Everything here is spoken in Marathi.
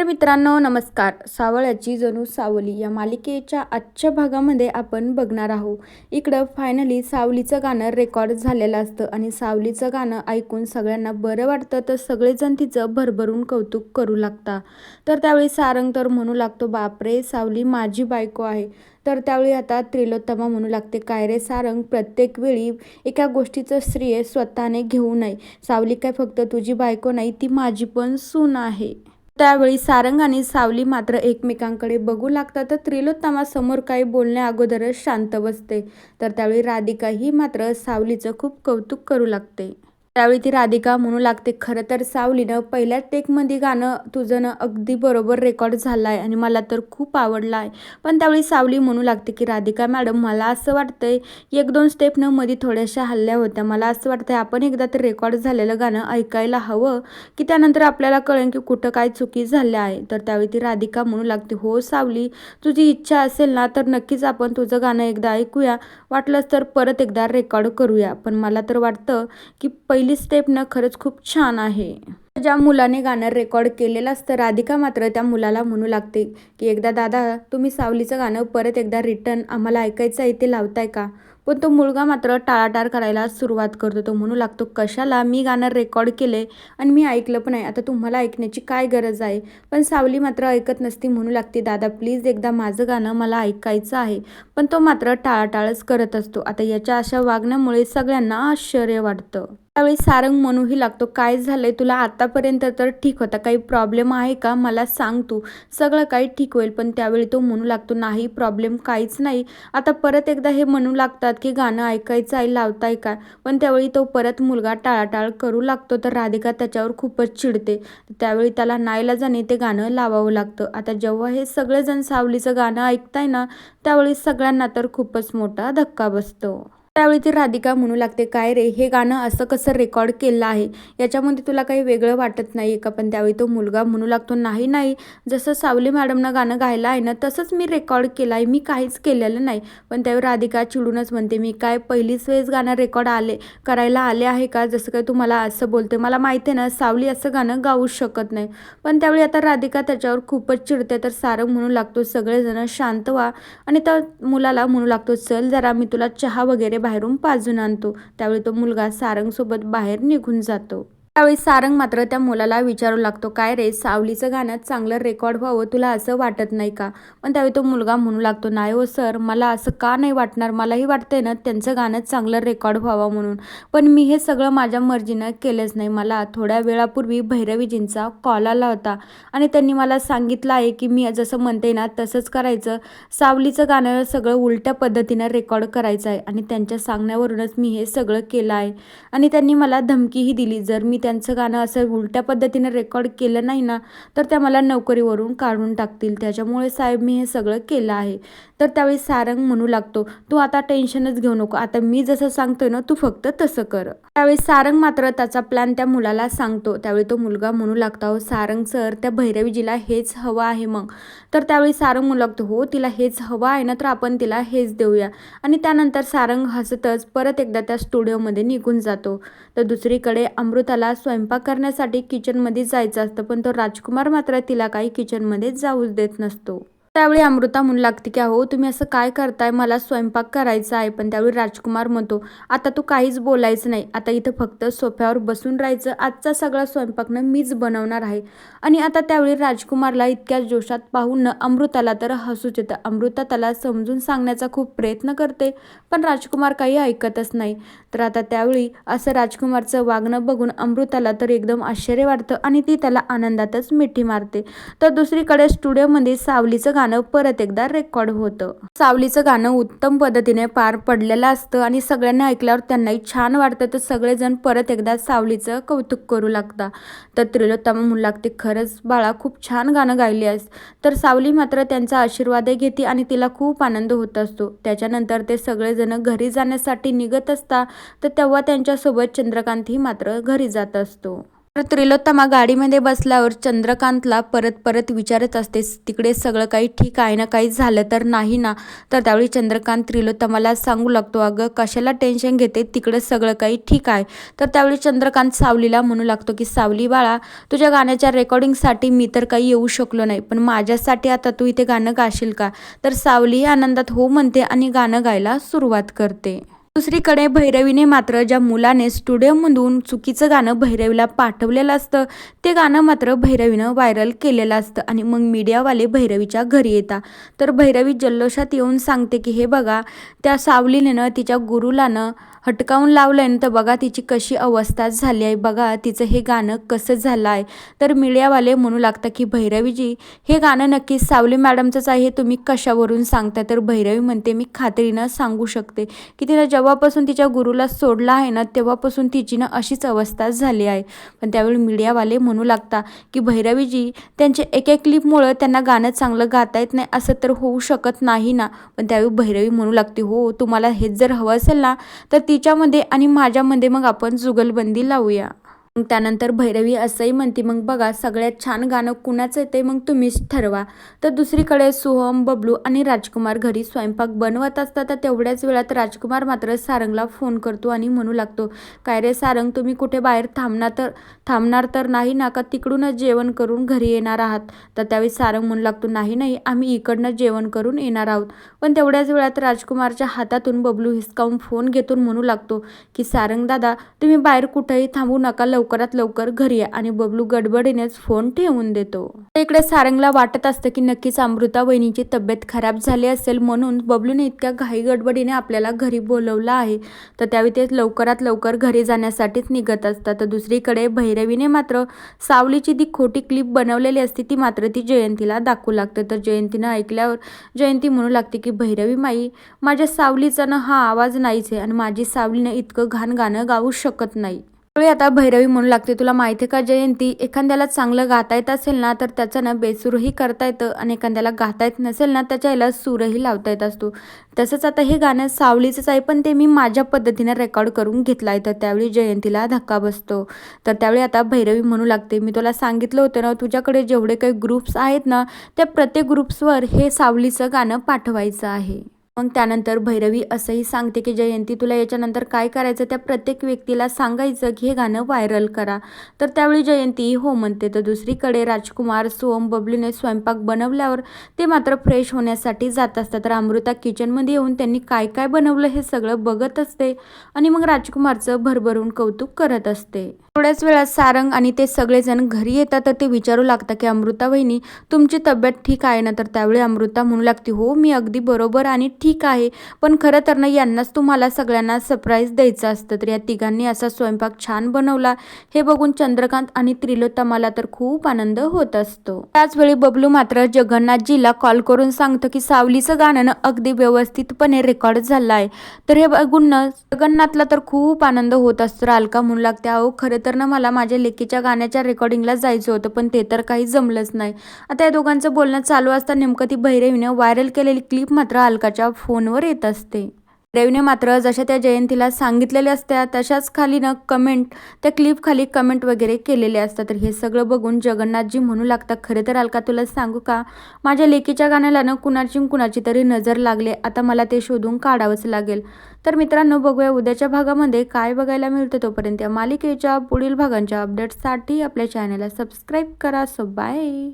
तर मित्रांनो नमस्कार. सावळ्याची जणू सावली या मालिकेच्या आजच्या भागामध्ये आपण बघणार आहोत. इकडं फायनली सावलीचं गाणं रेकॉर्ड झालेलं असतं आणि सावलीचं गाणं ऐकून सगळ्यांना बरं वाटतं तर सगळेजण तिचं भरभरून कौतुक करू लागता. तर त्यावेळी सारंग तर म्हणू लागतो बापरे सावली माझी बायको आहे. तर त्यावेळी आता त्रिलोत्तमा म्हणू लागते काय रे सारंग प्रत्येक वेळी एका गोष्टीचं श्रेय स्वतःने घेऊ नये. सावली काय फक्त तुझी बायको नाही ती माझी पण सून आहे. त्यावेळी सारंग आणि सावली मात्र एकमेकांकडे बघू लागतात. तर त्रिलोत्तमा समोर काही बोलण्या अगोदरच शांत बसते. तर त्यावेळी राधिका ही मात्र सावलीचं खूप कौतुक करू लागते. त्यावेळी ती राधिका म्हणू लागते खरं तर सावलीनं पहिल्या टेकमध्ये गाणं तुझं ना अगदी बरोबर रेकॉर्ड झालं आहे आणि मला तर खूप आवडलं आहे पण त्यावेळी सावली म्हणू लागते की राधिका मॅडम मला असं वाटतंय एक दोन स्टेपनं मध्ये थोड्याशा हल्ल्या होत्या. मला असं वाटतंय आपण एकदा तर रेकॉर्ड झालेलं गाणं ऐकायला हवं की त्यानंतर आपल्याला कळेल की कुठं काय चुकी झाल्या आहे. तर त्यावेळी ती राधिका म्हणू लागते हो सावली तुझी इच्छा असेल ना तर नक्कीच आपण तुझं गाणं एकदा ऐकूया. वाटलंच तर परत एकदा रेकॉर्ड करूया. पण मला तर वाटतं की पहिली स्टेपनं खरंच खूप छान आहे. ज्या मुलाने गाणं रेकॉर्ड केलेलं असतं राधिका मात्र त्या मुलाला म्हणू लागते की एकदा दादा तुम्ही सावलीचं गाणं परत एकदा रिटर्न आम्हाला ऐकायचं आहे ते लावताय का? पण तो मुलगा मात्र टाळाटाळ करायला सुरुवात करतो. तो म्हणू लागतो कशाला? मी गाणं रेकॉर्ड केले आणि मी ऐकलं पण आहे. आता तुम्हाला ऐकण्याची काय गरज आहे? पण सावली मात्र ऐकत नसती. म्हणू लागते दादा प्लीज एकदा माझं गाणं मला ऐकायचं आहे. पण तो मात्र टाळाटाळच करत असतो. आता याच्या अशा वागण्यामुळे सगळ्यांना आश्चर्य वाटतं. त्यावेळी सारंग म्हणूही लागतो काय झालंय? तुला आतापर्यंत तर ठीक होता. काही प्रॉब्लेम आहे का? मला सांग तू. सगळं काही ठीक होईल. पण त्यावेळी तो म्हणू लागतो नाही प्रॉब्लेम काहीच नाही. आता परत एकदा हे म्हणू लागतात की गाणं ऐकायचं आहे लावताय का? पण त्यावेळी तो परत मुलगा टाळाटाळ करू लागतो तर राधिका त्याच्यावर खूपच चिडते. त्यावेळी त्याला नाईलाजाने जाणे ते गाणं लावावं लागतं. आता जेव्हा हे सगळेजण सावलीचं गाणं ऐकताय ना त्यावेळी सगळ्यांना तर खूपच मोठा धक्का बसतो. त्यावेळी ती राधिका म्हणू लागते काय रे हे गाणं असं कसं रेकॉर्ड केलं आहे? याच्यामध्ये तुला काही वेगळं वाटत नाही का? पण त्यावेळी तो मुलगा म्हणू लागतो नाही नाही जसं सावली मॅडमनं गाणं गायलं आहे ना तसंच मी रेकॉर्ड केलं आहे. मी काहीच केलेलं नाही. पण त्यावेळी राधिका चिडूनच म्हणते मी काय पहिलीच वेळेस गाणं रेकॉर्ड आले करायला आले आहे का? जसं काय तुम्हाला असं बोलते. मला माहिती आहे ना सावली असं गाणं गाऊ शकत नाही. पण त्यावेळी आता राधिका त्याच्यावर खूपच चिडते तर सारंग म्हणू लागतो सगळेजण शांत व्हा. आणि त्या मुलाला म्हणू लागतो चल जरा मी तुला चहा वगैरे बाहेरून पाजून आणतो. त्यावेळी तो मुलगा सारंगसोबत बाहेर निघून जातो. त्यावेळी सारंग मात्र त्या मुलाला विचारू लागतो काय रे सावलीचं गाणं चांगलं रेकॉर्ड व्हावं तुला असं वाटत नाही का? पण त्यावेळी तो मुलगा म्हणू लागतो नाही हो सर मला असं का नाही वाटणार? मलाही वाटतंय ना त्यांचं गाणं चांगलं रेकॉर्ड व्हावं म्हणून. पण मी हे सगळं माझ्या मर्जीनं केलंच नाही. मला थोड्या वेळापूर्वी भैरवीजींचा कॉल आला होता आणि त्यांनी मला सांगितलं आहे की मी जसं म्हणते ना तसंच करायचं. सावलीचं गाणं सगळं उलट्या पद्धतीनं रेकॉर्ड करायचं आहे आणि त्यांच्या सांगण्यावरूनच मी हे सगळं केलं आहे. आणि त्यांनी मला धमकीही दिली जर मी त्यांचं गाणं असं उलट्या पद्धतीने रेकॉर्ड केलं नाही ना तर त्या मला नोकरीवरून काढून टाकतील. त्याच्यामुळे साहेब मी हे सगळं केलं आहे. तर त्यावेळी सारंग म्हणू लागतो तू आता टेन्शनच घेऊ नको. आता मी जसं सांगतोय ना तू फक्त तसं कर. त्यावेळी सारंग मात्र त्याचा प्लॅन त्या मुलाला सांगतो. त्यावेळी तो मुलगा म्हणू लागतो हो सारंग सर त्या भैरवीजीला हेच हवं आहे मग. तर त्यावेळी सारंग म्हणू लागतो हो तिला हेच हवं आहे ना तर आपण तिला हेच देऊया. आणि त्यानंतर सारंग हसतच परत एकदा त्या स्टुडिओमध्ये निघून जातो. तर दुसरीकडे अमृताला स्वयंपाक करण्यासाठी किचनमध्ये जायचं असतं पण तो राजकुमार मात्र तिला काही किचनमध्ये जाऊच देत नसतो. त्यावेळी अमृता म्हणू लागते की अहो तुम्ही असं काय करताय? मला स्वयंपाक करायचा आहे. पण त्यावेळी राजकुमार म्हणतो आता तू काहीच बोलायचं नाही. आता इथं फक्त सोफ्यावर बसून राहायचं. आजचा सगळा स्वयंपाकनं मीच बनवणार आहे. आणि आता त्यावेळी राजकुमारला इतक्या जोशात पाहून अमृताला तर हसूच येतं. अमृता त्याला समजून सांगण्याचा खूप प्रयत्न करते पण राजकुमार काही ऐकतच नाही. तर आता त्यावेळी असं राजकुमारचं वागणं बघून अमृताला तर एकदम आश्चर्य वाटतं आणि ती त्याला आनंदातच मिठी मारते. तर दुसरीकडे स्टुडिओमध्ये सावलीचं गाणं परत एकदा रेकॉर्ड होतं. सावलीचं गाणं उत्तम पद्धतीने पार पडलेलं असतं आणि सगळ्यांना ऐकल्यावर त्यांनाही छान वाटतं. तर सगळेजण परत एकदा सावलीचं कौतुक करू लागतात तर त्रिलोत्तमा म्हणू लागते खरंच बाळा खूप छान गाणं गायली आहेस. तर सावली मात्र त्यांचा आशीर्वादही घेते आणि तिला खूप आनंद होत असतो. त्याच्यानंतर ते सगळेजण घरी जाण्यासाठी निघत असतात तर तेव्हा त्यांच्यासोबत चंद्रकांतही मात्र घरी जात असतो. तर त्रिलोत्तमा गाडीमध्ये बसल्यावर चंद्रकांतला परत परत विचारत असते तिकडे सगळं काही ठीक आहे ना? काही झालं तर नाही ना? तर त्यावेळी चंद्रकांत त्रिलोत्तमाला सांगू लागतो अगं कशाला टेन्शन घेते? तिकडे सगळं काही ठीक आहे. तर त्यावेळी चंद्रकांत सावलीला म्हणू लागतो की सावली बाळा तुझ्या गाण्याच्या रेकॉर्डिंगसाठी मी तर काही येऊ शकलो नाही पण माझ्यासाठी आता तू इथे गाणं गाशील का? तर सावली आनंदात हो म्हणते आणि गाणं गायला सुरुवात करते. दुसरीकडे भैरवीने मात्र ज्या मुलाने स्टुडिओमधून चुकीचं गाणं भैरवीला पाठवलेलं असतं ते गाणं मात्र भैरवीनं व्हायरल केलेलं असतं आणि मग मीडियावाले भैरवीच्या घरी येतात. तर भैरवी जल्लोषात येऊन सांगते की हे बघा त्या सावलीने तिच्या गुरुलानं हटकावून लावलं आहे तर बघा तिची कशी अवस्था झाली आहे. बघा तिचं हे गाणं कसं झालं आहे. तर मीडियावाले म्हणू लागतात की भैरवीजी हे गाणं नक्कीच सावली मॅडमचंच आहे. तुम्ही कशावरून सांगता तर भैरवी म्हणते मी खात्रीनं सांगू शकते की तिनं जेव्हापासून तिच्या गुरुला सोडला आहे ना तेव्हापासून तिची ना अशीच अवस्था झाली आहे. पण त्यावेळी मीडियावाले म्हणू लागता की भैरवीजी त्यांच्या एक एक क्लिपमुळं त्यांना गाणं चांगलं गाता येत नाही. असं तर होऊ शकत नाही ना. पण त्यावेळी भैरवी म्हणू लागते हो तुम्हाला हेच जर हवं असेल ना तर तिच्यामध्ये आणि माझ्यामध्ये मग आपण जुगलबंदी लावूया. मग त्यानंतर भैरवी असंही म्हणते मग बघा सगळ्यात छान गाणं कुणाचं येते मग तुम्हीच ठरवा. तर दुसरीकडे सोहम बबलू आणि राजकुमार घरी स्वयंपाक बनवत असतात. तर तेवढ्याच वेळात राजकुमार मात्र सारंगला फोन करतो आणि म्हणू लागतो काय रे सारंग तुम्ही कुठे बाहेर थांबणार तर थांबणार तर नाही ना का? तिकडूनच जेवण करून घरी येणार आहात. तर त्यावेळी सारंग म्हणू लागतो नाही नाही आम्ही इकडनं जेवण करून येणार आहोत. पण तेवढ्याच वेळात राजकुमारच्या हातातून बबलू हिसकावून फोन घेतून म्हणू लागतो की सारंग दादा तुम्ही बाहेर कुठेही थांबू नका लवकरात लवकर घरी या आणि बबलू गडबडीनेच फोन ठेवून देतो. इकडे सारंगला वाटत असतं की नक्कीच अमृता वहिनीची तब्येत खराब झाली असेल म्हणून बबलूने इतक्या घाई गडबडीने आपल्याला घरी बोलवलं आहे. तर त्यावेळी ते लवकरात लवकर घरी जाण्यासाठीच निघत असतात. तर दुसरीकडे भैरवीने मात्र सावलीची ती खोटी क्लिप बनवलेली असते ती मात्र ती जयंतीला दाखवू लागते. तर जयंतीनं ऐकल्यावर जयंती म्हणू लागते की भैरवी माई माझ्या सावलीचा ना हा आवाज नाहीच आहे आणि माझी सावलीनं इतकं घाण गाणं गाऊ शकत नाही. त्यावेळी आता भैरवी म्हणू लागते. तुला माहिती आहे का जयंती? एखाद्याला चांगलं गाता येत असेल ना तर त्याचं ना बेसूरही करता येतं आणि एखाद्याला गाता येत नसेल ना त्याच्या याला सूरही लावता येत असतो. तसंच आता हे गाणं सावलीचंच आहे पण ते मी माझ्या पद्धतीने रेकॉर्ड करून घेतलं आहे तर त्यावेळी जयंतीला धक्का बसतो. तर त्यावेळी आता भैरवी म्हणू लागते. मी तुला सांगितलं होतं ना तुझ्याकडे जेवढे काही ग्रुप्स आहेत ना त्या प्रत्येक ग्रुप्सवर हे सावलीचं गाणं पाठवायचं आहे. मग त्यानंतर भैरवी असंही सांगते की जयंती तुला याच्यानंतर काय करायचं? त्या प्रत्येक व्यक्तीला सांगायचं की हे गाणं व्हायरल करा. तर त्यावेळी जयंती हो म्हणते तर दुसरीकडे राजकुमार सोम बबलीने स्वयंपाक बनवल्यावर ते मात्र फ्रेश होण्यासाठी जात असतात. तर अमृता किचनमध्ये येऊन त्यांनी काय काय बनवलं हे सगळं बघत असते आणि मग राजकुमारचं भरभरून कौतुक करत असते. थोड्याच वेळात सारंग आणि ते सगळेजण घरी येतात तर ते विचारू लागतात की अमृता वहिनी तुमची तब्येत ठीक आहे ना? तर त्यावेळी अमृता म्हणू लागते हो मी अगदी बरोबर आणि ठीक आहे. पण खरं तर ना यांनाच तुम्हाला सगळ्यांना सरप्राईज द्यायचं असतं. तर या तिघांनी असा स्वयंपाक छान बनवला. हे बघून चंद्रकांत आणि त्रिलोत्तमाला तर खूप आनंद होत असतो. त्याचवेळी बबलू मात्र जगन्नाथजीला कॉल करून सांगतो की सावलीचं गाणं ना अगदी व्यवस्थितपणे रेकॉर्ड झालं आहे तर हे बघून ना जगन्नाथला तर खूप आनंद होत असतो. अलका म्हणू लागते अहो खरं तर ना मला माझ्या लेकीच्या गाण्याच्या रेकॉर्डिंगला जायचं होतं पण ते तर काही जमलंच नाही. आता या दोघांचं बोलणं चालू असता नेमकं ती भैरवीनं व्हायरल केलेली क्लिप मात्र अलकाच्या फोनवर येत असते. रवीने मात्र जशा त्या जयंतीला सांगितलेल्या असत्या तशाच खाली न कमेंट त्या क्लिप खाली कमेंट वगैरे केलेले असतात. तर हे सगळं बघून जगन्नाथजी म्हणू लागतात खरं तर अलका तुला सांगू का? माझ्या लेकीच्या गाण्याला ना कुणाची कुणाची तरी नजर लागले. आता मला ते शोधून काढावंच लागेल. तर मित्रांनो बघूया उद्याच्या भागामध्ये काय बघायला मिळतं तोपर्यंत. या मालिकेच्या पुढील भागांच्या अपडेट्ससाठी आपल्या चॅनलला सबस्क्राईब करा. So bye